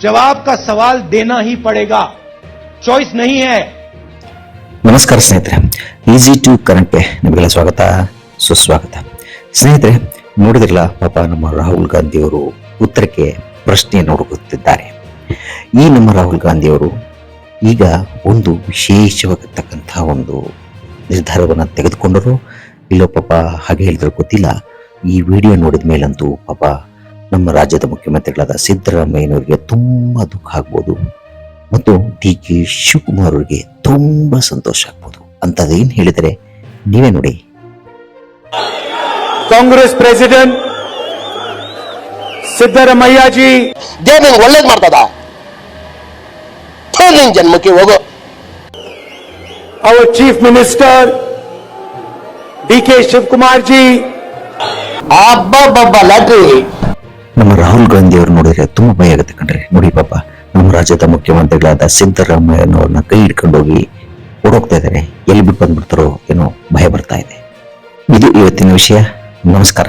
जवाब का सवाल देना ही पड़ेगा चॉइस नहीं है ನಮಸ್ಕಾರ ಸ್ನೇಹಿತರೆ ಈಸಿ ಟು ಕರೆಂಟ್ ಪೇ ನಿಮಗೆಲ್ಲ ಸ್ವಾಗತ ಸುಸ್ವಾಗತ ಸ್ನೇಹಿತರೆ ನೋಡಿದ್ರಲ್ಲ ಪಾಪ ನಮ್ಮ ರಾಹುಲ್ ಗಾಂಧಿ ಅವರು ಉತ್ತರಕ್ಕೆ ಪ್ರಶ್ನೆಯನ್ನು ಹುಡುಕುತ್ತಿದ್ದಾರೆ ಈ ನಮ್ಮ ರಾಹುಲ್ ಗಾಂಧಿ ಅವರು ಈಗ ಒಂದು ವಿಶೇಷವಾಗಿರ್ತಕ್ಕಂತಹ ಒಂದು ನಿರ್ಧಾರವನ್ನು ತೆಗೆದುಕೊಂಡರು ಇಲ್ಲೋ ಪಾಪ ಹಾಗೆ ಹೇಳಿದ್ರೆ ಗೊತ್ತಿಲ್ಲ ಈ ವಿಡಿಯೋ ನೋಡಿದ ಮೇಲಂತೂ ಪಾಪ ನಮ್ಮ ರಾಜ್ಯದ ಮುಖ್ಯಮಂತ್ರಿಗಳಾದ ಸಿದ್ದರಾಮಯ್ಯನವರಿಗೆ ತುಂಬಾ ದುಃಖ ಆಗ್ಬೋದು ಮತ್ತು ಡಿ ಕೆ ಶಿವಕುಮಾರ್ ಅವರಿಗೆ ತುಂಬ ಸಂತೋಷ ಆಗ್ಬೋದು. ಅಂತದೇನು ಹೇಳಿದರೆ ನೀವೇ ನೋಡಿ. ಕಾಂಗ್ರೆಸ್ ಪ್ರೆಸಿಡೆಂಟ್ ಸಿದ್ದರಾಮಯ್ಯಜಿ ದೇವ್ ಒಳ್ಳೇದು ಮಾಡ್ತದ? ನಿನ್ ಜನ್ಮಕ್ಕೆ ಹೋಗೋ. Hour chief minister D K Shivakumar ji. ಅಬ್ಬಬ್ಬಬ್ಬ lottery ನಮ್ಮ ರಾಹುಲ್ ಗಾಂಧಿ ಅವರು ನೋಡಿದ್ರೆ ತುಂಬಾ ಭಯ ಆಗುತ್ತೆ ಕಣ್ರಿ. ನೋಡಿ ಪಾಪ, ನಮ್ಮ ರಾಜ್ಯದ ಮುಖ್ಯಮಂತ್ರಿಗಳಾದ ಸಿದ್ದರಾಮಯ್ಯನವ್ರನ್ನ ಕೈ ಹಿಡ್ಕೊಂಡು ಹೋಗಿ ಓಡೋಗ್ತಾ ಇದ್ದಾರೆ ಎಲ್ಲಿ ಬಿಟ್ಟು ಬಂದ್ಬಿಡ್ತಾರೋ ಏನೋ ಭಯ ಬರ್ತಾ ಇದೆ. ಇದು ಇವತ್ತಿನ ವಿಷಯ. ನಮಸ್ಕಾರ.